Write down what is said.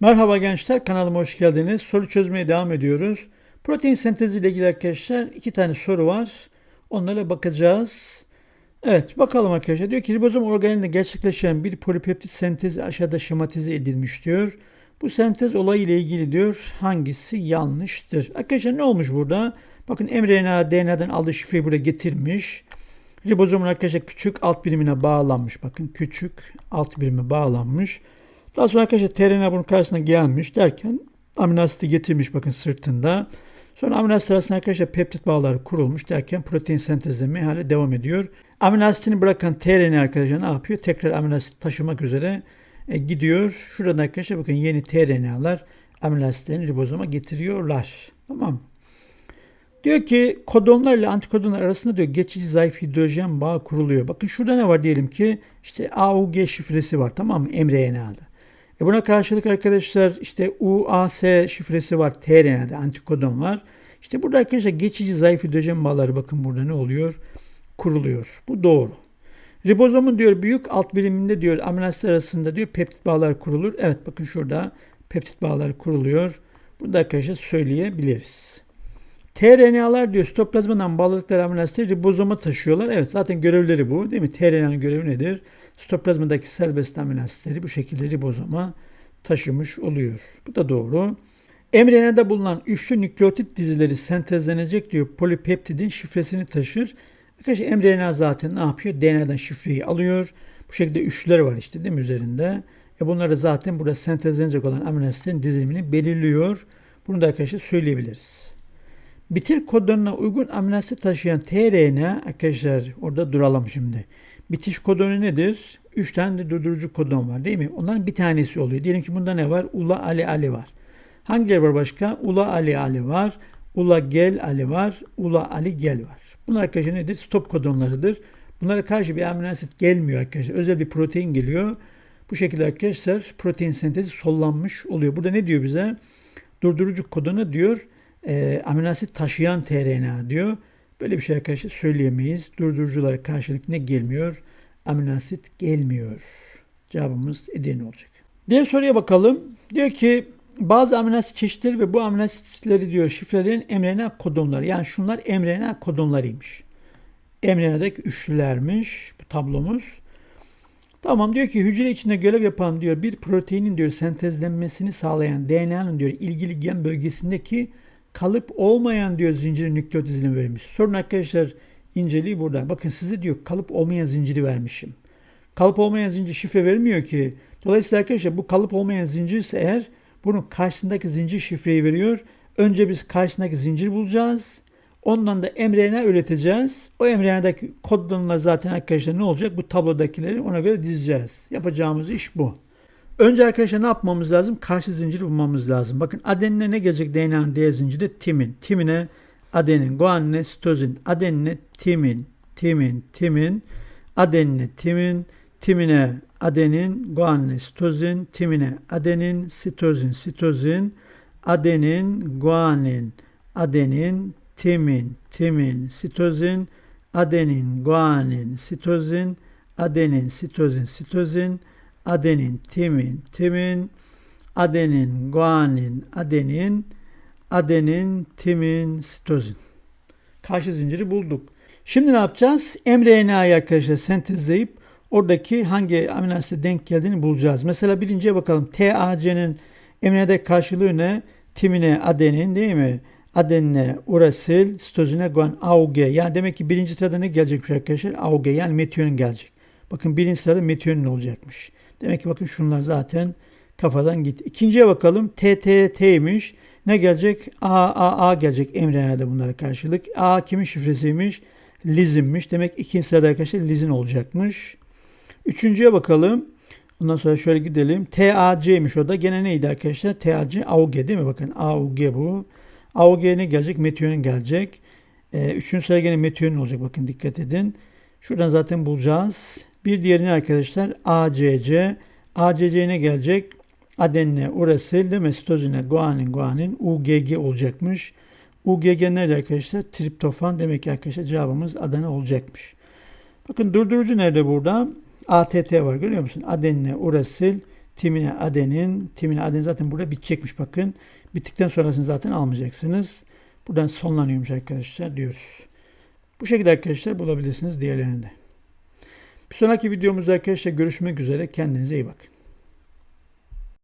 Merhaba gençler, kanalıma hoş geldiniz. Soru çözmeye devam ediyoruz. Protein sentezi ile ilgili arkadaşlar iki tane soru var. Onlara bakacağız. Evet, bakalım arkadaşlar. Diyor ki ribozom organelinde gerçekleşen bir polipeptit sentezi aşağıda şematize edilmiş diyor. Bu sentez olayı ile ilgili diyor hangisi yanlıştır? Arkadaşlar ne olmuş burada? Bakın mRNA DNA'dan aldığı şifreyi buraya getirmiş. Ribozomun arkadaşlar küçük alt birimine bağlanmış. Bakın küçük alt birime bağlanmış. Daha sonra arkadaşlar tRNA bunun karşısına gelmiş derken amino asiti getirmiş bakın sırtında. Sonra amino asit arasında arkadaşlar peptit bağları kurulmuş derken protein sentezlemeye hala devam ediyor. Amino asitini bırakan tRNA arkadaşlar ne yapıyor? Tekrar amino asit taşımak üzere e, gidiyor. Şurada arkadaşlar bakın yeni tRNA'lar amino asitlerini ribozoma getiriyorlar. Tamam Diyor ki kodonlar ile antikodonlar arasında diyor geçici zayıf hidrojen bağı kuruluyor. Bakın şurada ne var diyelim ki işte AUG şifresi var tamam mı? mRNA'da. E buna karşılık arkadaşlar işte UAS şifresi var. tRNA'da antikodon var. İşte burada arkadaşlar geçici zayıf hidrojen bağları bakın burada ne oluyor? Kuruluyor. Bu doğru. Ribozomun diyor büyük alt biriminde diyor amino arasında diyor peptit bağlar kurulur. Evet bakın şurada peptit bağları kuruluyor. Bunu da arkadaşlar söyleyebiliriz tRNA'lar diyor sitoplazmadan bağladıkları asitleri ribozoma taşıyorlar. Evet zaten görevleri bu değil mi? tRNA'nın görevi nedir? Sitoplazmadaki serbest amino asitleri bu şekilde ribozoma taşımış oluyor. Bu da doğru. mRNA'da bulunan üçlü nükleotit dizileri sentezlenecek diyor. Polipeptidin şifresini taşır. Arkadaşlar mRNA zaten ne yapıyor? DNA'dan şifreyi alıyor. Bu şekilde üçlüler var işte değil mi üzerinde? E bunları zaten burada sentezlenecek olan amino asitlerin dizilimini belirliyor. Bunu da arkadaşlar söyleyebiliriz. Bitir kodonuna uygun amino asit taşıyan tRNA arkadaşlar orada duralım şimdi. Bitiş kodonu nedir? 3 tane de durdurucu kodon var değil mi? Onların bir tanesi oluyor. Diyelim ki bunda ne var? Ula Ali Ali var. Hangileri var başka? Ula Ali Ali var. Ula Gel Ali var. Ula Ali Gel var. Bunlar arkadaşlar nedir? Stop kodonlarıdır. Bunlara karşı bir amino asit gelmiyor arkadaşlar. Özel bir protein geliyor. Bu şekilde arkadaşlar protein sentezi sollanmış oluyor. Burada ne diyor bize? Durdurucu kodona diyor e, amino asit taşıyan tRNA diyor. Böyle bir şey arkadaşlar söyleyemeyiz. Durduruculara karşılık ne gelmiyor? Amino asit gelmiyor. Cevabımız Edirne olacak. Diğer soruya bakalım. Diyor ki bazı amino asit çeşitleri ve bu amino asitleri diyor şifrelerin mRNA kodonları. Yani şunlar mRNA kodonlarıymış. mRNA'daki üçlülermiş bu tablomuz. Tamam diyor ki hücre içinde görev yapan diyor bir proteinin diyor sentezlenmesini sağlayan DNA'nın diyor ilgili gen bölgesindeki kalıp olmayan diyor zincirin nükleotidini vermiş. Sorun arkadaşlar inceliği burada. Bakın size diyor kalıp olmayan zinciri vermişim. Kalıp olmayan zincir şifre vermiyor ki. Dolayısıyla arkadaşlar bu kalıp olmayan zincir ise eğer bunun karşısındaki zincir şifreyi veriyor. Önce biz karşısındaki zincir bulacağız. Ondan da mRNA üreteceğiz. O mRNA'daki kodlanlar zaten arkadaşlar ne olacak? Bu tablodakileri ona göre dizeceğiz. Yapacağımız iş bu. Önce arkadaşlar ne yapmamız lazım? Karşı zinciri bulmamız lazım. Bakın adenine ne gelecek DNA'nın D zincirde? Timin. Timine adenin, guanine sitozin, adenine timin, timin, timin, adenine timin, timine adenin, guanine sitozin, timine adenin, sitozin, sitozin, adenin, guanin, adenin, timin, timin, sitozin, adenin, guanin, sitozin, adenin, sitozin, sitozin, adenin, timin, timin, adenin, guanin, adenin, adenin, timin, sitozin. Karşı zinciri bulduk. Şimdi ne yapacağız? mRNA'yı arkadaşlar sentezleyip oradaki hangi amino asite denk geldiğini bulacağız. Mesela birinciye bakalım. TAC'nin mRNA'da karşılığı ne? Timine, adenin değil mi? Adenine, urasil, sitozine, guan, AUG. Yani demek ki birinci sırada ne gelecekmiş arkadaşlar? AUG yani metionin gelecek. Bakın birinci sırada metionin olacakmış. Demek ki bakın şunlar zaten kafadan gitti. İkinciye bakalım. TTT'ymiş. Ne gelecek? A, A, A gelecek emrenede bunlara karşılık. A kimin şifresiymiş? Liz'inmiş. Demek ikinci sırada arkadaşlar Liz'in olacakmış. Üçüncüye bakalım. Ondan sonra şöyle gidelim. TAC'ymiş o da. Gene neydi arkadaşlar? TAC AUG değil mi? Bakın AUG bu. AUG ne gelecek? Metionin gelecek. Ee, üçüncü sıra gene metionin olacak. Bakın dikkat edin. Şuradan zaten bulacağız. Bir diğerini arkadaşlar ACC. ACC gelecek? Adenine, urasil değil mi? Guanin, guanin, UGG olacakmış. UGG nerede arkadaşlar? Triptofan. Demek ki arkadaşlar cevabımız Adana olacakmış. Bakın durdurucu nerede burada? ATT var görüyor musun? Adenine, urasil, timine adenin. Timine adenin zaten burada bitecekmiş bakın. Bittikten sonrasını zaten almayacaksınız. Buradan sonlanıyormuş arkadaşlar diyoruz. Bu şekilde arkadaşlar bulabilirsiniz diğerlerinde. Bir sonraki videomuzda arkadaşlar görüşmek üzere. Kendinize iyi bakın.